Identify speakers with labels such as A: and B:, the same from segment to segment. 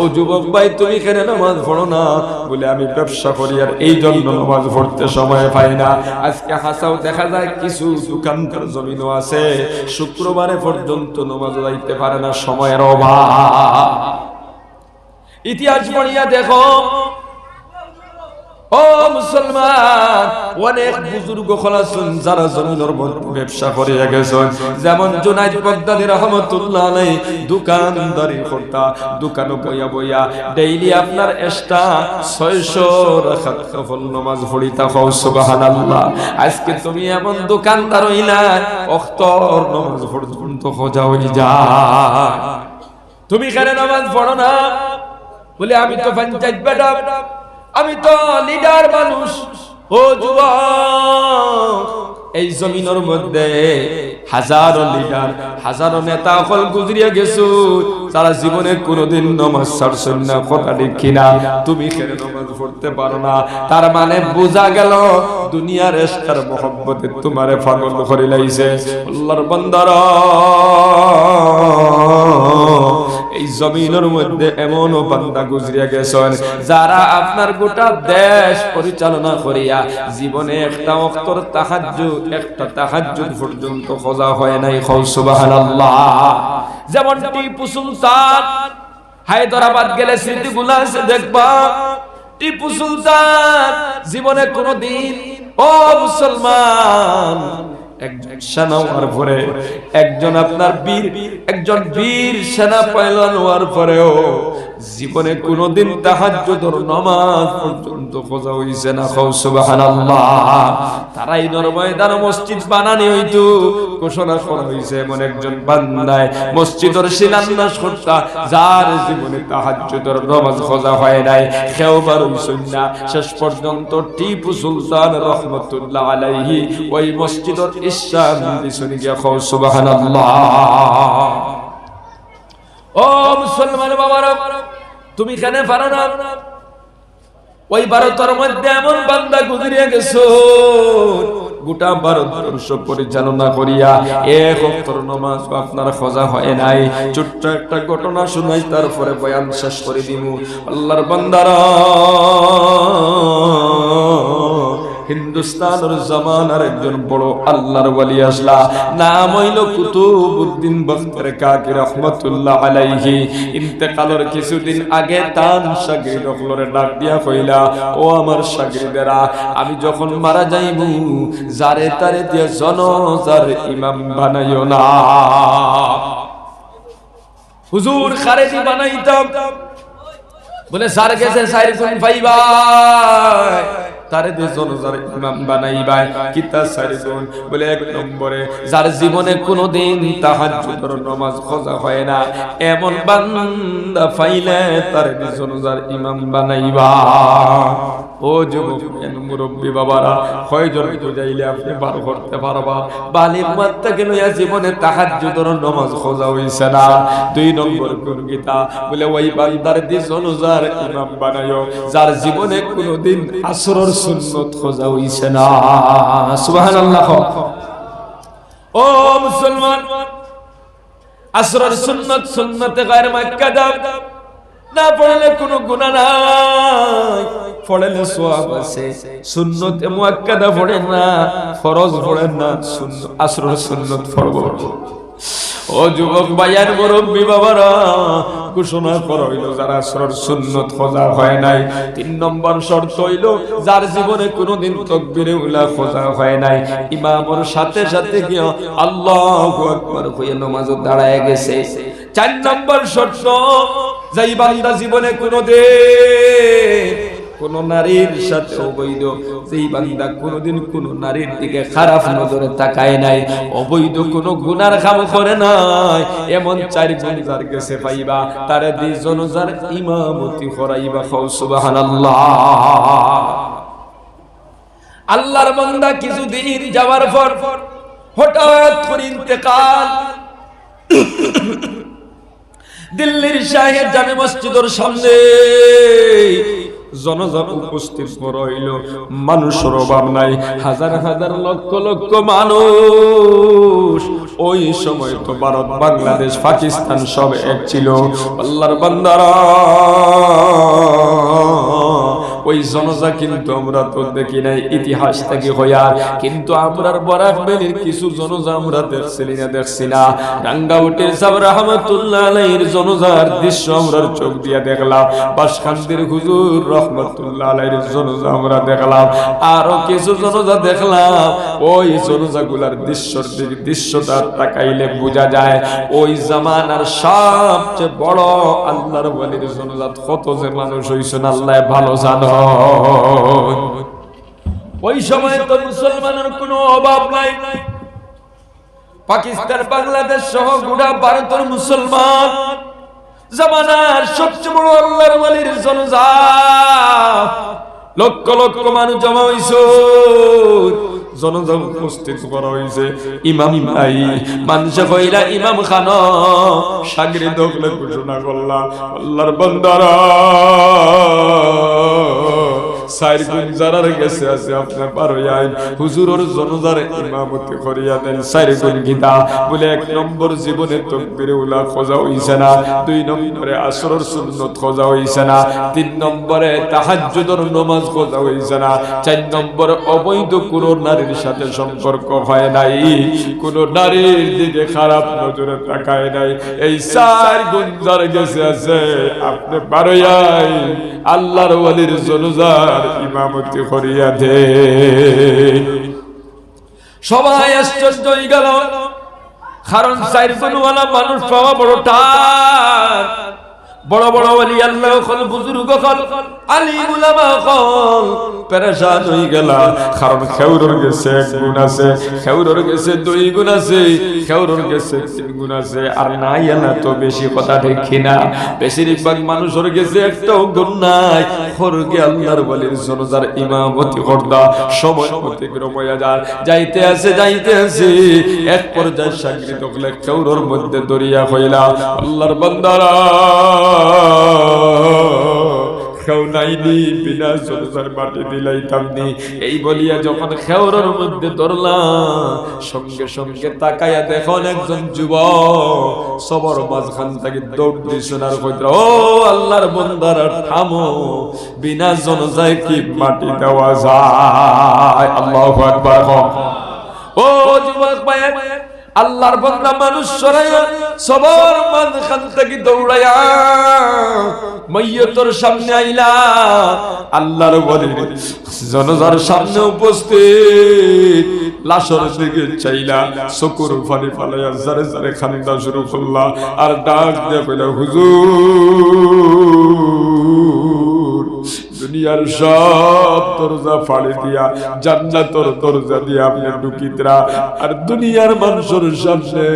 A: ও যুবক ভাই, তুমি নামাজ পড়ো না। বলে আমি ব্যবসা করি আর এই জন্য নামাজ পড়তে সময় পাই না। আজকে হাসাও দেখা যায় কিছু আছে। শুক্রবারে পর্যন্ত নামাজ যাইতে পারে না, সময়ের অভাব। ইতিহাস পড়িয়া দেখো ও মুসলমান, অনেক বুজুর্গ খোলাছেন যারা জমিনের ব্যবসা করে গেছেন। যেমন জুনাইদ বাগদাদি রহমতুল্লাহ আলাই দোকানদারি করতা দোকান বইয়া বইয়া, ডেইলি আপনার এক্সট্রা 600 রাকাত নফল নামাজ পড়িতা হও সুবহানাল্লাহ। আজকে তুমি এমন দোকানদার হইলা অখতর নামাজ পর্যন্ত খোঁজা হই যায় তুমি কেন নামাজ পড়ো না? বলে, আমি তো পঞ্চায়েত বেটা আমি তো লিডার মানুষ। ও যুবক, এই জমিনের মধ্যে হাজারো লিডার, হাজারো নেতা অকল গুজরিয়া গেছো। তারা জীবনে কোনোদিন নমাজ ছাড়ছেন না, কথা ঠিক কিনা? তুমি কেন নমাজ পড়তে পারো না? তার মানে বোঝা গেল, দুনিয়ার এস্কার মোহব্বতে তোমারে পাগল করে লাইছে। আল্লাহর বান্দারা। এই জমিনের মধ্যে এমনও বান্দা গুজরিয়া গেছেন, যারা আপনার গোটা দেশ পরিচালনা করিয়া জীবনে একটা অক্তর তাহাজ্জুদ, একটা তাহাজ্জুদ পর্যন্ত খোঁজা হয় নাই। সুবহানাল্লাহ। যেমন টিপু সুলতান হায়দরাবাদ গেলে স্মৃতিগুলা আছে দেখবা। টিপু সুলতান জীবনে কোনোদিন, ও মুসলমান একজন সেনা একজন আপনার বীর একজন বীর সেনা পাইলান হওয়ার পরেও জীবনে কোনোদিন তাহাজ্জুদের নামাজ পর্যন্ত খোঁজা হইছে না। খাও সুবহানাল্লাহ, তারাই নরময়দান মসজিদ বানানি হইতো, ঘোষণা করা হইছে এমন একজন বান্দায় মসজিদের শিলান্যাস করতা, যার জীবনে তাহাজ্জুদের নামাজ খোঁজা হয় নাই। কেউ বার হইছেন না শেষ পর্যন্ত টিপু সুলতান রহমতুল্লাহ আলাইহি ওই মসজিদের ইসলাম দিছনি গিয়া খাও সুবহানাল্লাহ। ও মুসলমান বাবারা তুমি কেন পারো না। ওই ভারতের মধ্যে এমন বান্দা গুজরিয়া গেছো, গোটা ভারতবর্ষ পরিচালনা করিয়া এক অক্ষর নমাজ আপনার খোঁজা হয় নাই। ছোট্ট একটা ঘটনা শুনাই, তারপরে বয়ান শেষ করে দিমু। আল্লাহর বান্দারা হিন্দুস্তানের জামানার একজন বড় আল্লাহর ওয়ালি আসলা। নাম হইল কুতুবউদ্দিন বখতের কাকি রহমতুল্লাহ আলাইহি। ইন্তেকালের কিছুদিন আগে তান শাগির হলরে ডাক দিয়া কইলা, ও আমার শাগিরদেরা আমি যখন মারা যাইব, যারে তারে দিয়া জনজার ইমাম বানাইও না। হুজুর খারেজি বানাইতাম। বলে স্যার গেছে সাইর কোন ভাইবাই তারে দে জনজার ইমাম বানাইবাই কিতা সাইরে কোন বলে এক নম্বরে, যার জীবনে কোনোদিন তাহাজ্জুদের নামাজ খোঁজা হয় না, এমন বান্দা ফাইলে তারে দে জনজার ইমাম বানাইবা ও যুবক মুরব্বী বাবারা, কয়জন বুঝাইলে আপনি বার করতে পারবা? বালির মাত্তাকে লইয়া জীবনে তাহাজ্জুদের নামাজ খোঁজা হইছে না। দুই নম্বর কোন গীতা? বলে, ওই বান্দার দি জনজার ইমাম বানায়ো যার জীবনে কোনোদিন আসরর সুন্নত খোঁজা হইছে না। সুবহানাল্লাহ। ও মুসলমান, আসরর সুন্নত সুন্নতে গায়র মাক্কাদা না পড়লে কোনো গুনাহ নাই। পড়লে সওয়াব আছে। সুন্নতে মুআক্কাদা পড়েন না, ফরজ পড়েন না। সুন্নত আসরর সুন্নত পড়ব। ও যুবক ভাইয়ার মুরব্বী বাবারা, ঘোষণা করা, হইল যারা আসরর সুন্নত খোঁজা হয় নাই। তিন নম্বর শর্ত হইল, যার জীবনে কোনোদিন তকবিরে উলা খোঁজা হয় নাই। ইমামর সাথে সাথে গিয়ে আল্লাহু আকবার কইয়া নামাজ দাঁড়ায় গেছে। চার নম্বর শর্ত, যাই বান্দা জীবনে কোনো কোন নারীর সাথে অবৈধ। যেই বান্দা কোনোদিন কোনো নারীর দিকে খারাপ নজরে তাকায় নাই, অবৈধ কোনো গুনার কাম করে নাই। এমন চার জন যার গেছে পাইবা, তারে দুই জন যার ইমামতি করাইবা খাও সুবহানাল্লাহ। আল্লাহর বান্দা কিছুদিন যাওয়ার পর হঠাৎ করে ইন্তেকাল। দিল্লির শাহের জামে মসজিদের সামনে জনজন উপস্থিত রইল মানুষের অভাব নাই। হাজার হাজার লক্ষ লক্ষ মানুষ। ওই সময় তো ভারত, বাংলাদেশ, পাকিস্তান সব এক ছিল। আল্লাহর বান্দারা ওই জনজা কিন্তু আমরা তো দেখি নাই, ইতিহাস থেকে হইয়া। কিন্তু আমরার বরাক বেলির কিছু জনজা আমরা দেখছি না দেখছি না। রাঙ্গাউটের সাহেব রহমতুল্লাহ আলাইহির জনজার দৃশ্য আমরা চোখ দিয়া দেখলাম। বাসখান্দির হুজুর রহমতুল্লাহ আলাইহির জনজা আমরা দেখলাম। আরও কিছু জনজা দেখলাম। ওই জনজা গুলার দৃশ্যর দিকে, দৃশ্যটা তাকাইলে বোঝা যায়, ওই জামানার সবচেয়ে বড় আল্লাহর ওয়ালির জনজাত কত যে মানুষ হইছেন, আল্লাহ ভালো জানো। ওই সময় তো মুসলমানের কোনো অভাব নাই। পাকিস্তান, বাংলাদেশ সহ গোটা ভারতের মুসলমান জামানার সবচেয়ে বড় আল্লাহর ওয়ালির জনজা লক্ষ লক্ষ মানুষ জমা হইছে। জনজম উপস্থিত করা হইছে। ইমাম নাই, মানুষ কইলা ইমাম খান, সাগরে দখলে ঘোষণা করলা আল্লাহর বান্দারা। সাইর গেছে আছে আপনি পারো আইন হুজুরের জনজার ইমামতি করিয়া দেন বলে এক নম্বর জীবনে তকবিরে উলা খোঁজা হইছে না। দুই নম্বরে আসরের সুন্নত খোঁজা হইছে না। তিন নম্বরে তাহাজ্জুদের হইছে না। চার নম্বরে অবৈধ কোন নারীর সাথে সম্পর্ক হয় নাই। কোন নারীর দিকে খারাপ নজরে তাকায় নাই। এই চার গুণ যার গেছে আছে আপনি পারো আইন আল্লাহর ওয়ালির জনজার ইমামতি করিয়া দে। সবাই আশ্চর্য হয়ে গেল। কারণ চাইরজনওয়ালা মানুষ পাওয়া বড় টান। বড় বড় ওলি আল্লাহ কল বুজুর্গ কল আলী উলামা কল পেরেশান হয়ে গেল। কারণ খেউরর গেছে এক গুণ আছে, খেউরর গেছে দুই গুণ আছে, খেউরর গেছে তিন গুণ আছে। আর নাই এলা তো বেশি কথা দেখি না। বেশিরভাগ মানুষের গেছে একটাও গুণ নাই। খরগে আল্লাহর বলির জনজার ইমামতি করদা সময় অতিক্রম হয়ে যায়। যাইতে আছে যাইতে আছে। এক পর্যায়ে সাগরিত হলে খেউরর মধ্যে দরিয়া হইলা। আল্লাহর বান্দারা মাটি দিলাইতাম এই বলিয়া যখন খেউরের মধ্যে ধরলাম, সঙ্গে সঙ্গে তাকাইয়া দেখুন একজন যুবক সবর মাঝখান থেকে দৌড় দিয়ে শোনার কইরা ও আল্লাহর বন্দারা, থামো, বিনা জনজায় কি মাটি দেওয়া যায়? আল্লাহু ও যুবক ভাই আল্লাহর বান্দা মানুষ সরাইয়া সবার মাঝখান থেকে দৌড়াইয়া মাইয়তর সামনে আইলা। আল্লাহর বলে জনজার সামনে উপস্থিত। লাশর দিকে চাইলা, চকুর ফানি ফালাইয়া জারে জারে খান্দা শুরু করলা। আর ডাক দিয়ে হুজুর! দুনিয়ার সব দরজা ফাড়ি দিয়া, জান্নাতর দরজা দিয়া আপনি ঢুকিতরা আর দুনিয়ার মানুষের সামনে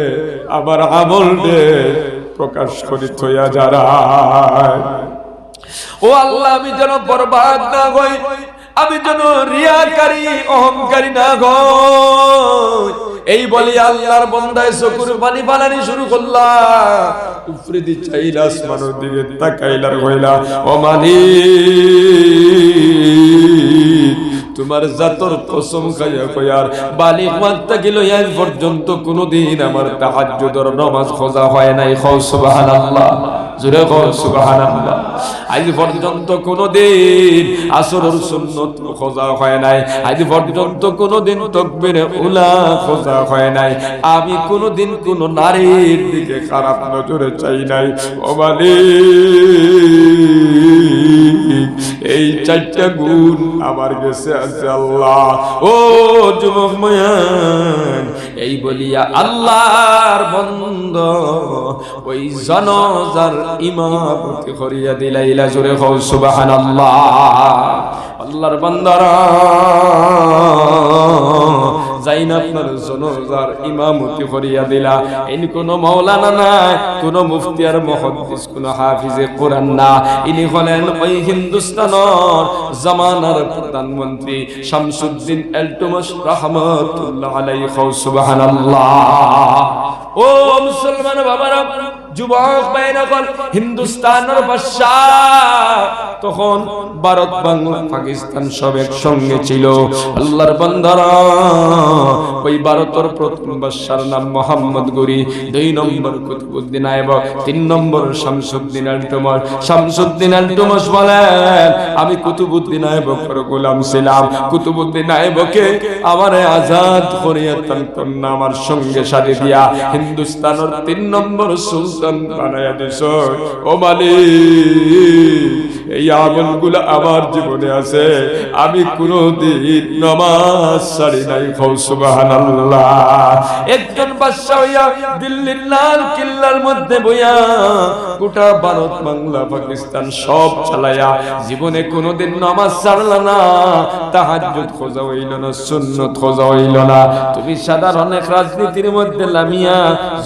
A: আমার আমল দে প্রকাশ করি থইয়া যারা ও আল্লাহ, আমি যেন বরবাদ না হই, আমি যেন রিয়াকারী, অহংকারী না হই। এই বলি আল্লাহর বন্দায় চকুর পানি পালানি শুরু করলা। উপরে দি চাইলা আসমানের দিকে তাকাইলার হইলা ও মানি, তোমার জাতর কসম খাইয়া কয়ার বালিক মাত্তা গেল আজ পর্যন্ত কোনোদিন আমার তাহাজ্জুদের নামাজ খোঁজা হয় নাই। খাও সুবহানাল্লাহ। সুন্নত খোঁজা হয় নাই। হয় নাই। আমি কোনোদিন কোন নারীর দিকে খারাপ নজরে চাই নাই। ও এই চারটা গুণ আমার কাছে আছে আল্লাহ। ও যুবক এই বলিয়া আল্লাহর বন্ধ, ওই জনজার ইমামতি করিয়া দিলাইলা জোরে হও সুবহানাল্লাহ। আল্লাহর বান্দারা, যাইন আপনার জনজার ইমামতি করিয়া দিলা। ইনি কোন মাওলানা নাই, কোন মুফতি আর মুহাদ্দিস, কোন হাফিজে কোরআন না। ইনি হলেন ওই হিন্দুস্তানের জামানার প্রধানমন্ত্রী শামসুদ্দিন এলটুমাস রহমতুল্লাহ আলাইহি সুবহানাল্লাহ। ও মুসলমান বাবারা যুবক বাইরে কল হিন্দুস্তানের বাদশাহ তখন ভারত বাংলা, পাকিস্তান সব একসঙ্গে ছিল। আল্লাহর বান্দারা, ওই ভারতের প্রথম বাদশার নাম মোহাম্মদ গরি। দুই নম্বর কুতুবুদ্দিন আইবক তিন নম্বর শামসুদ্দিন আলটুমস। শামসুদ্দিন আলটুমস বলেন, আমি কুতুবুদ্দিন আইবকের গোলাম ছিলাম। কুতুবুদ্দিন আইবকে আমারে আজাদ করিয়া তার আমার সঙ্গে সাথে দিয়া। হিন্দুস্তানের তিন নম্বর সুলতান বানাইয়া দিছ ও মালিক। এই আমলগুলো আমার জীবনে আছে। আমি কোনদিন নামাজ ছাড়ি নাই। সুবহানাল্লাহ। একজন বাদশা হইয়া দিল্লির লাল কিল্লার মধ্যে বইয়া গোটা ভারত, বাংলা, পাকিস্তান সব চালায়া জীবনে কোনোদিন নামাজ ছাড়ল না। তাহাজ্জুদ খোঁজা হইল না, সুন্নত খোঁজা হইল না। তুমি সাধারণ এক রাজনীতির মধ্যে লামিয়া,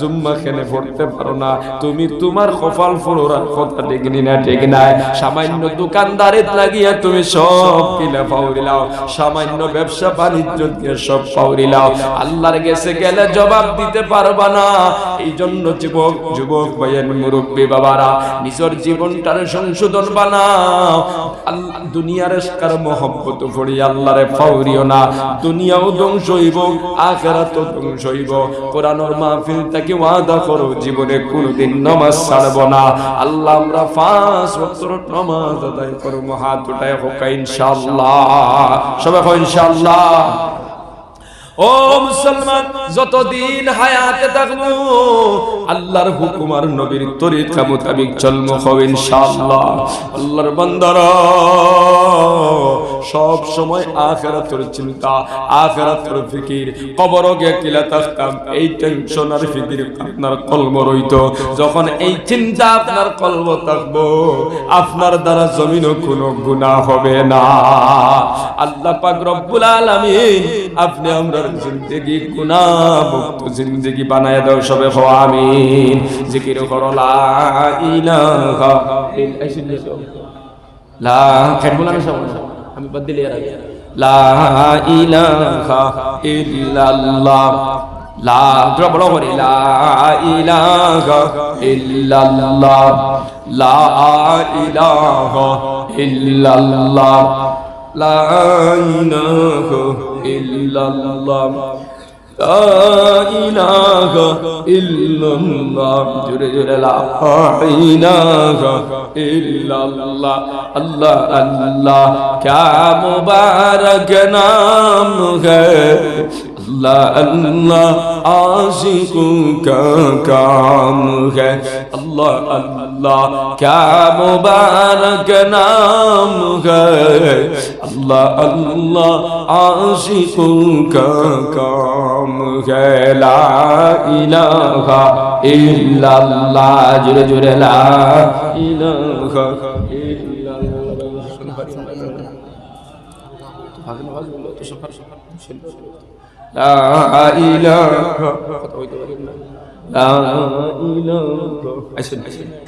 A: জুম্মা খেলে পড়তে পারো না। তুমি তোমার কপাল ফোড়ার কথা টেকনি না, ঠিক নাই। সামান্য দোকানদারের লাগিয়া তুমি সব কিলা পাউরিলাও সামান্য ব্যবসা বাণিজ্য দিয়ে সব পাউরিলাও আল্লাহর গেছে গেলে জবাব দিতে পারবা না। এই জন্য যুবক যুবক ভাইয়ের মুরব্বী বাবারা, নিজের জীবনটার সংশোধন বানাও। দুনিয়ার কার মহব্বত করি আল্লাহরে পাউরিও না। দুনিয়াও ধ্বংস হইব, আখেরাতও ধ্বংস হইব। কোরআনের মাহফিল থেকে ওয়াদা করো, জীবনে কোনদিন নামাজ ছাড়ব না। আল্লাহ আমরা পাঁচ ওয়াক্ত নামাজ আদায় করব হাত উঠায় হোক ইনশাল্লাহ সবাই হোক ইনশাআল্লাহ। ও মুসলমান, যতদিন হায়াতে থাকব, আল্লাহর হুকুম আর নবীর তরিকা মোতাবিক চলবো হবে ইনশাআল্লাহ। আল্লাহর বান্দারা, সব সময় আখেরাতের চিন্তা, আখেরাতের ফিকির, কবর গিয়ে কিলা থাকতাম, এই টেনশন আর ফিকির আপনার কলম রইতো। যখন এই চিন্তা আপনার কলম থাকব, আপনার দ্বারা জমিনও কোনো গুনাহ হবে না। আল্লাহ পাক রব্বুল আলামিন, আপনি আমরা জিন্দেগি গুনাহ মুক্ত জিন্দেগি বানায় দাও সবে হো আমিন। জিকির করো, লা ইলাহা লা খেলব না সব আমি বাদ দিলে। লা ইলাহা ইল্লাল্লাহ। লা, তোরা বলো করে লা ইলাহা ইল্লাল্লাহ। লা ইলাহা ইল্লাল্লাহ। লা ইলাহা ইল্লাল্লাহ। লা ইলাহা ইল্লাল্লাহ। জোরে জোরে লা ইলাহা ইল্লাল্লাহ। আল্লাহ আল্লাহ। ক্যা মুবারক নাম হ্যায় لا اللہ عاشقوں کا کام ہے اللہ اللہ کیا مبارک نام ہے اللہ اللہ عاشقوں کا کام ہے لا الہ الا اللہ جڑے جڑے لا الہ لا إله. لا إله.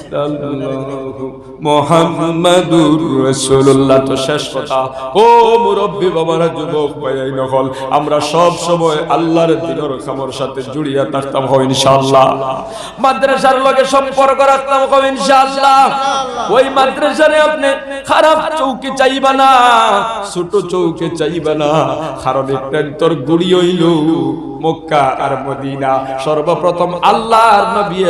A: মোহাম্মদুর রাসূলুল্লাহ। ও মুরব্বী বাবারা, যুবক ভাই নকল, আমরা সব সময় আল্লাহর দিনের কামর সাথে জুড়িয়া থাকতাম, হয় ইনশাআল্লাহ। মাদ্রাসার লগে সম্পর্ক রাখতাম, হয় ইনশাআল্লাহ। ওই মাদ্রাসারে আপনি খারাপ চৌকি চাইবা না, ছোট চৌকে চাইবা না, কারণ একটা তোর গুড়ি হইল। মক্কা আর মদিনা। সর্বপ্রথম আল্লাহর নবী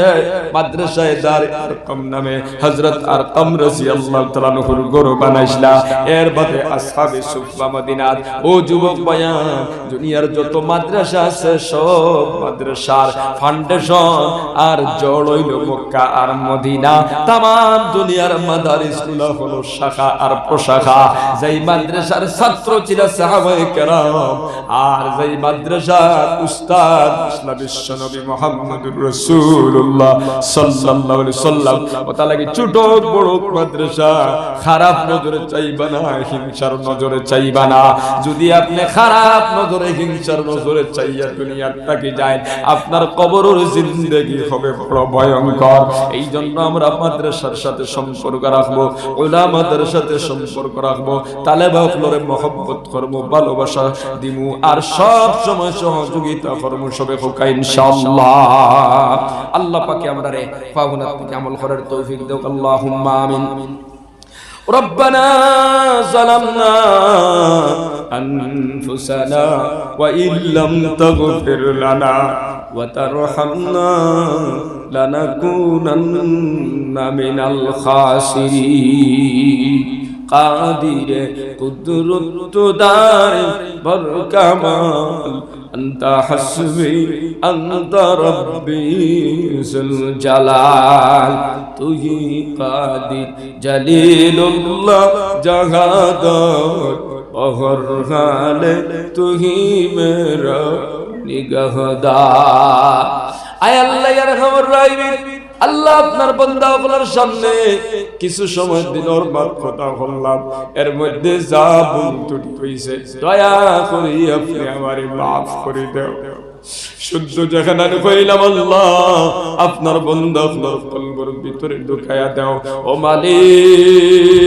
A: মাদ্রাসায় দার আরকম নামে হযরত আরকম রাদিয়াল্লাহু তাআলা নহর গরু বানাইছিলা। এর বাদে আসহাবে সুফা মদিনাত। ও যুবক বায়ান দুনিয়ার যত মাদ্রাসা আছে, সব মাদ্রাসার ফাউন্ডেশন আর জড় হইল মক্কা আর মদিনা। তাম দুনিয়ার মাদারিসগুলো হলো শাখা আর প্রশাখা। যেই মাদ্রাসার ছাত্র ছিল সাহাবায়ে কেরাম, আর যেই মাদ্রাসার উস্তাদ বিশ্ব নবী মুহাম্মদুর রাসূলুল্লাহ সাল্লাল্লাহু আলাইহি সাল্লাম। ও তা লাগি ছোট বড় মাদ্রাসা, খারাপ নজরে চাইবা না, হিংসার নজরে চাইবা না। যদি আপনি খারাপ নজরে, হিংসার নজরে চাইয়া দুনিয়ার তাকে যায়, আপনার কবরের জিন্দেগি হবে বড় ভয়ঙ্কর। এই জন্য আমরা মাদ্রাসার সাথে সম্পর্ক রাখব ওলামাদের সাথে সম্পর্ক রাখব তালেবা হলরে মহব্বত করব, ভালোবাসা দিমু। আর সব সময় সহযোগী সহযোগিতা কর্ম সবে হোকা ইনশাআল্লাহ আল্লাহ পাকে আমরা রে পাগুনা থেকে আমল করার তৌফিক দেও আল্লাহুম্মা আমিন ربنا ظلمنا أنفسنا وإن لم تغفر لنا وترحمنا لنكونن من الخاسرين قادر قدرت دار بركمال أنت حسبي أنت ربي ذو الجلال تهي قادر جليل الله جهادار بهر حال تهي میرا نگہدار اے اللہ يرحم الراحمين আল্লাহ আপনার বান্দা আপনার সামনে কিছু সময় দিনর বাদ কথা বললাম। এর মধ্যে যা ত্রুটি হইছে, দয়া করি আপনি আমারে মাফ করে দেও। শুদ্ধ যেখানে আমি কইলাম, আল্লাহ আপনার বন্ধু আপনার কলবর ভিতরে ঢুকায়া দাও। ও মালিক!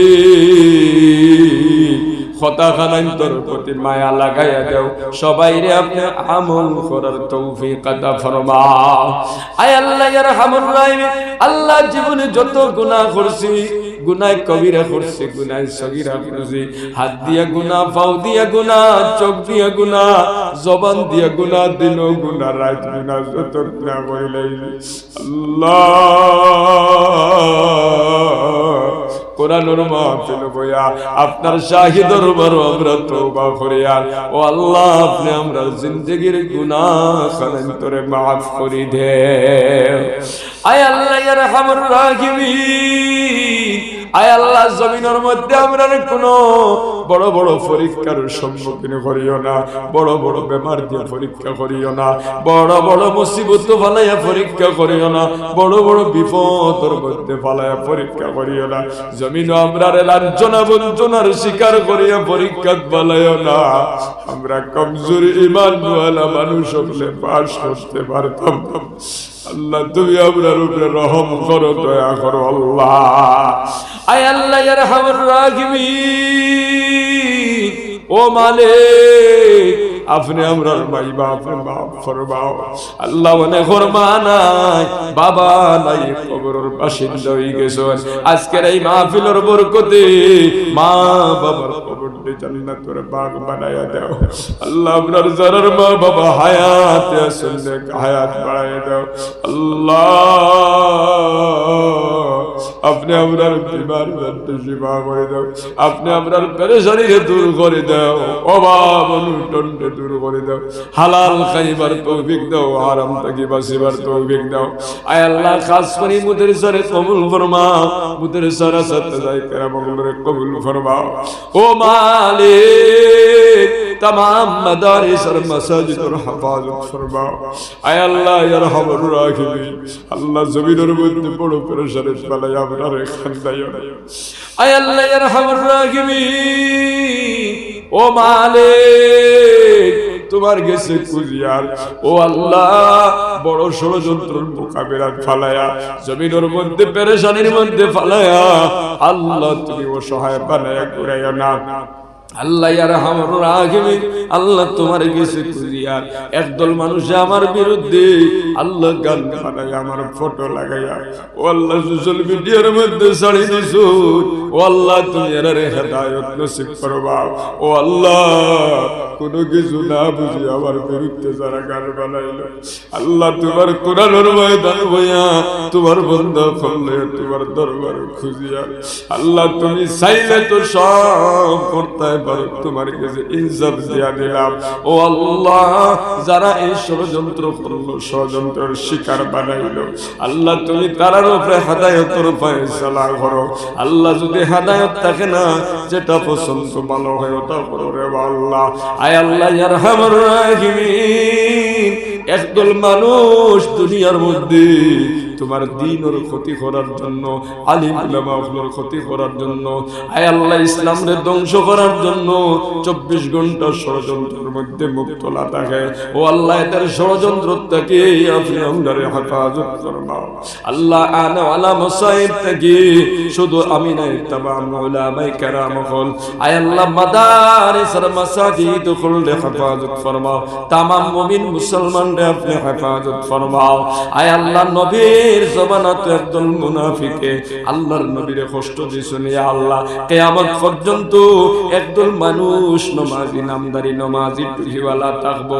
A: আল্লাহ জীবনে যত গুনাহ করছি গুনায় কবিরা করছি গুনায় সগিরা করছি। হাত দিয়া গুনা পাও দিয়া গুনা চোখ দিয়া গুনা জবান দিয়া গুনা দিন গুনা রাত গুনাহ যত গুনাহ করিলাই আল্লাহ কোরআনুর মাহফিল বইয়া। আপনার শাহী দরবার আমরা তওবা করিয়া। ও আল্লাহ, আপনি আমরা জিন্দেগীর গুনাহ খানান্তরে মাফ করি দে। আয় আল্লাহ ইয়া রাহমার রাহিমিন। আয় আল্লাহ, জমিনের মধ্যে আমরা কোনো বড় বড় পরীক্ষার সম্মুখীন করিও না, বড় বড় বেমার দিয়ে পরীক্ষা করিও না, বড় বড় মুসিবত ফালাইয়া পরীক্ষা করিও না, বড় বড় বিপদের মধ্যে ফালাইয়া পরীক্ষা করিও না জমিন আমরা লাঞ্ছনা বঞ্চনার শিকার করিয়া পরীক্ষা ফালাইও না। আমরা কমজোর ইমান মানুষ হলে পাশ করতে পারতাম আল্লাহ তুমি আপনার উপরে রহম করো দয়া করো আল্লাহ। আয় আল্লাহ হামর ও মালিক। আপনি আমরার ভাই বাপ বাপ ফরমাও। আল্লাহ মনে ফরমা নাই, বাবা নাই, কবরের বাসিন্দা হয়ে গেছেন। আজকের এই মাহফিলের বরকতে মা বাবার কবরটি জান্নাতের বাগ বানায়া দাও। আল্লাহ আপনার মা বাবা হায়াতে হায়াত বাড়ায়া দাও। আল্লাহ আপনি আমরার বিমার সেবা করে দাও। আপনি আমরার পেরেশানিকে দূর করে দাও। অভাব অনুটনকে দূর করে দাও। হালাল খাইবার তৌফিক দাও আরাম থেকে বাসিবার তৌফিক দাও। আয় আল্লাহ, খাস করে মুদের সরে কবুল ফরমাও মুদের সরে সত্য যাই কেরা বগলরে কবুল ফরমাও ও মালিক तमाम मदारिस और मसाजिद और हिफाजत फरमाओ आय अल्लाह यरहमुर राहिमीन আল্লাহ জমিনের মধ্যে বড় পেরেশানি পালাই আমরা রেখান দাই আয় আল্লাহ ইয়ারহামুর রাহিমিন ও মালিক তোমার গেছে কুজিয়ার ও আল্লাহ বড় ষড়যন্ত্রের মোকাবেলা ফালায়া জমিনের মধ্যে পেরেশানির মধ্যে ফালায়া আল্লাহ তুমি ও সহায় বানায়া ঘুরাইয়া না আল্লাহ ইয়ার হামর রাহিমি আল্লাহ তোমার গেছে কুরিয়ার একদল মানুষ আমার বিরুদ্ধে আল্লাহ গান বানাই আমার ফটো লাগাইয়া। ও সোশ্যাল মিডিয়ার মধ্যে ছাড়ি দিছো। ও আল্লাহ, তুমি এর হেদায়ত নসিব করবা। ও আল্লাহ কোনো কিছু না বুঝি আমার বিরুদ্ধে যারা গান বানাইলো। আল্লাহ তোমার কোরআনের ময়দান তোমার বন্ধ তোমার দরবার খুঁজিয়া, আল্লাহ তুমি চাইলে তো সব করতে পারো তোমার কাছে দিয়া দিলাম। ও আল্লাহ, যারা এই ষড়যন্ত্র করল, ষড়যন্ত্রের শিকার বানাইলো, আল্লাহ তুমি তারার উপরে হাদায়তর ফয়সালা করো। আল্লাহ যদি হাদায়ত থাকে না, যেটা পছন্দ ভালো হয় ওটা করো রে আল্লাহ। আয় আল্লাহ একদল মানুষ দুনিয়ার মধ্যে তোমার দিনের ক্ষতি করার জন্য, আলিম উলামা ক্ষতি করার জন্য, আয় আল্লাহ ইসলামের ধ্বংস করার জন্য চব্বিশ ঘণ্টা ষড়যন্ত্রের মধ্যে মুক্তলা থাকে। ও আল্লাহ, এদের ষড়যন্ত্র থেকে আপনি হেফাজত ফরমাও আল্লাহ আনা থেকে শুধু আমি নাই, তামাম উলামায়ে কেরাম হল। খুললে হেফাজত ফরমাও। তামাম মুমিন মুসলমান আপনি হেফাজত ফরমাও। আয় আল্লাহ নবীর জমানাত একদল মুনাফিকে আল্লাহর নবীরে কষ্ট দিছেন ইয়া আল্লাহ। কিয়ামত পর্যন্ত একদল মানুষ নমাজি, নামদারি, নমাজি টুহিওয়ালা থাকব।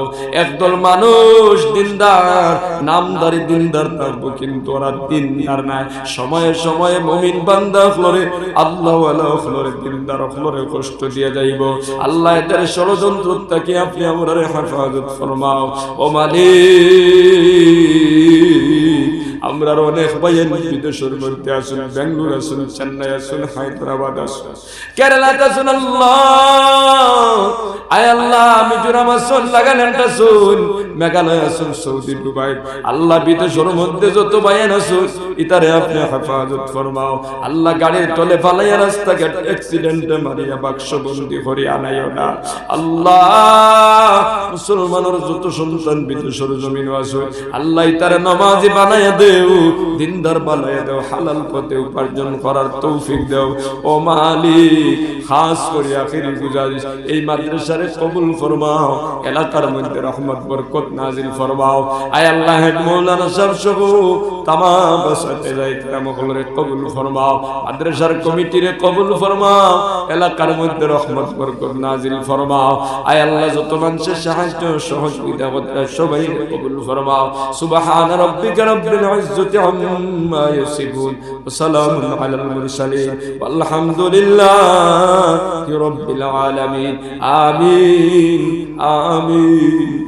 A: একদল মানুষ দিনদার, নামদারি, দিনদার থাকব, কিন্তু ওরা দিনদার নাই। সময়ে সময়ে মুমিন বান্দা ফ্লোরে আল্লাহ ওয়ালা ফ্লোরে দিনদার ফ্লোরে কষ্ট দিয়ে যাইব। আল্লাহ এদের ষড়যন্ত্র থেকে আপনি আমরা হেফাজত ফরমাও। ও মালিক! আমরা অনেক ভাইয়ের বিদেশের মধ্যে আসুন বেঙ্গলোর আসুন চেন্নাই আসুন হায়দ্রাবাদ আসুন কেরালাতে আসুন আল্লাহ। আয় আল্লাহ মিজোরাম আসুন নাগাল্যান্ড আসুন মেঘালয় আসুন, সৌদি, দুবাই। আল্লাহ বিদেশের মধ্যে যত ভাইয়ের আসুন ইতারে আপনি হেফাজত ফরমাও। আল্লাহ গাড়ির তলে ফালাইয়া রাস্তাঘাট অ্যাক্সিডেন্টে মারিয়া বাক্স বন্দি করে আনাইও না। আল্লাহ, মুসলমানের যত সন্তান বিদেশের জমিন আছে, আল্লাহ তারে নমাজি বানাইয়া দেও, দিনদার বানাইয়া দেও, হালাল পথে উপার্জন করার তৌফিক দেও। ও মালিক, খাস করে আখিরি গুজারিশ, এই মাদ্রাসারে কবুল ফরমাও। এলাকার মধ্যে রহমত, বরকত নাজিল ফরমাও। আয় আল্লাহ হেড মৌলানা সাহেব সহ তামাম বাসাতে যাই তারা কবুল ফরমাও। মাদ্রাসার কমিটিরে কবুল ফরমাও, এলাকার মধ্যে রহমত বরকত নাজিল ফরমাও। আয় আল্লাহ যত মানুষের সাহায্য, সহযোগিতা করতে সবাই কবুল ফরমাও। সুবহান রাব্বিকা রাব্বিল ইজ্জতি আম্মা ইয়াসিফুন, ওয়া সালামুন আলাল মুরসালিন। walhamdulillahi rabbil alamin আমিন আমিন।